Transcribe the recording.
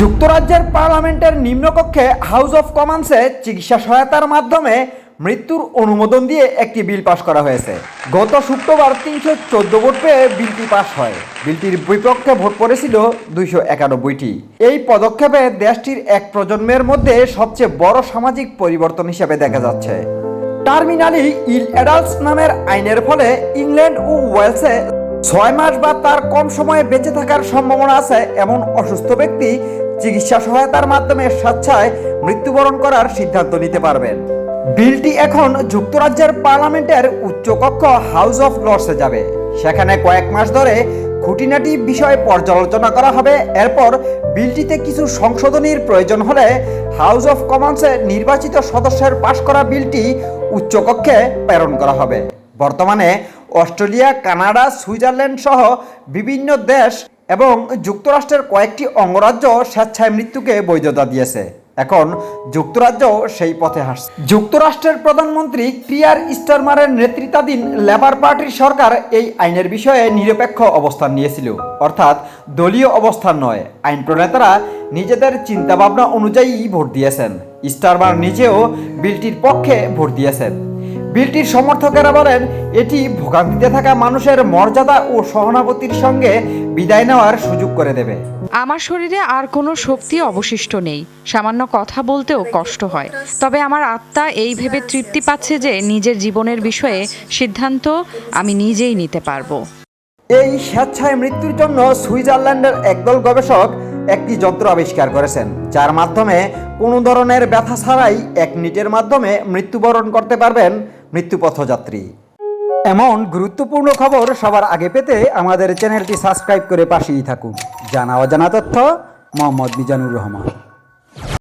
যুক্তরাজ্যের পার্লামেন্টের নিম্নকক্ষে house of কমন্সে চিকিৎসা সহায়তার মাধ্যমে মৃত্যুর অনুমোদন দিয়ে একটি বিল পাশ করা হয়েছে। গত শুক্রবার তিনশো চোদ্দ ভোট পেয়ে বিলটি পাশ হয়। বিলটির বিপক্ষে ভোট পড়েছিল দুইশো একানব্বইটি। এই পদক্ষেপে দেশটির এক প্রজন্মের মধ্যে সবচেয়ে বড় সামাজিক পরিবর্তন হিসেবে দেখা যাচ্ছে। টার্মিনালি ইল অ্যাডাল্টস নামের আইনের ফলে ইংল্যান্ড ও ওয়েলসে ছয় মাস বা তার কম সময়ে বেঁচে থাকার সম্ভাবনা আছে এমন অসুস্থ ব্যক্তি চিকিৎসা সহায়তার মাধ্যমে স্বেচ্ছায় মৃত্যুবরণ করার সিদ্ধান্ত নিতে পারবেন। বিলটি এখন যুক্তরাজ্যের পার্লামেন্টের উচ্চকক্ষ হাউস অফ লর্ডসে যাবে। সেখানে কয়েক মাস ধরে খুঁটিনাটি বিষয়ে পর্যালোচনা করা হবে। এরপর বিলটিতে কিছু সংশোধনীর প্রয়োজন হলে হাউস অফ কমন্সে নির্বাচিত সদস্যের পাশ করা বিলটি উচ্চকক্ষে প্রেরণ করা হবে। বর্তমানে অস্ট্রেলিয়া, কানাডা, সুইজারল্যান্ড সহ বিভিন্ন দেশ এবং যুক্তরাষ্ট্রের কয়েকটি অঙ্গরাজ্য স্বেচ্ছায় মৃত্যুকে বৈধতা দিয়েছে। এখন যুক্তরাজ্য সেই পথে হাসছে যুক্তরাষ্ট্রের প্রধানমন্ত্রী ক্রিয়ার স্টারমারের নেতৃত্বাধীন লেবার পার্টির সরকার এই আইনের বিষয়ে নিরপেক্ষ অবস্থান নিয়েছিল। অর্থাৎ দলীয় অবস্থান নয়, আইন প্রণেতারা নিজেদের চিন্তাভাবনা অনুযায়ী ভোট দিয়েছেন। স্টারমার নিজেও বিলটির পক্ষে ভোট দিয়েছেন। বিলটির সমর্থকেরা বলেন এটি ভোগান্তিতে থাকা মানুষের মর্যাদা ও সহানুভূতির সঙ্গে বিদায় নেওয়ার সুযোগ করে দেবে। আমার শরীরে আর কোনো শক্তি অবশিষ্ট নেই। সামান্য কথা বলতেও কষ্ট হয়। তবে আমার আত্মা এই ভেবে তৃপ্তি পাচ্ছে যে নিজের জীবনের বিষয়ে সিদ্ধান্ত আমি নিজেই নিতে পারব। এই স্বেচ্ছায় মৃত্যুর জন্য সুইজারল্যান্ডের একদল গবেষক একটি যন্ত্র আবিষ্কার করেছেন যার মাধ্যমে কোনো ধরনের ব্যথা ছাড়াই এক নিটের মাধ্যমে মৃত্যুবরণ করতে পারবেন মৃত্যুপথযাত্রী। এমন গুরুত্বপূর্ণ খবর সবার আগে পেতে আমাদের চ্যানেলটি সাবস্ক্রাইব করে পাশেই থাকুন। জানা অজানা তথ্য, মোহাম্মদ মিজানুর রহমান।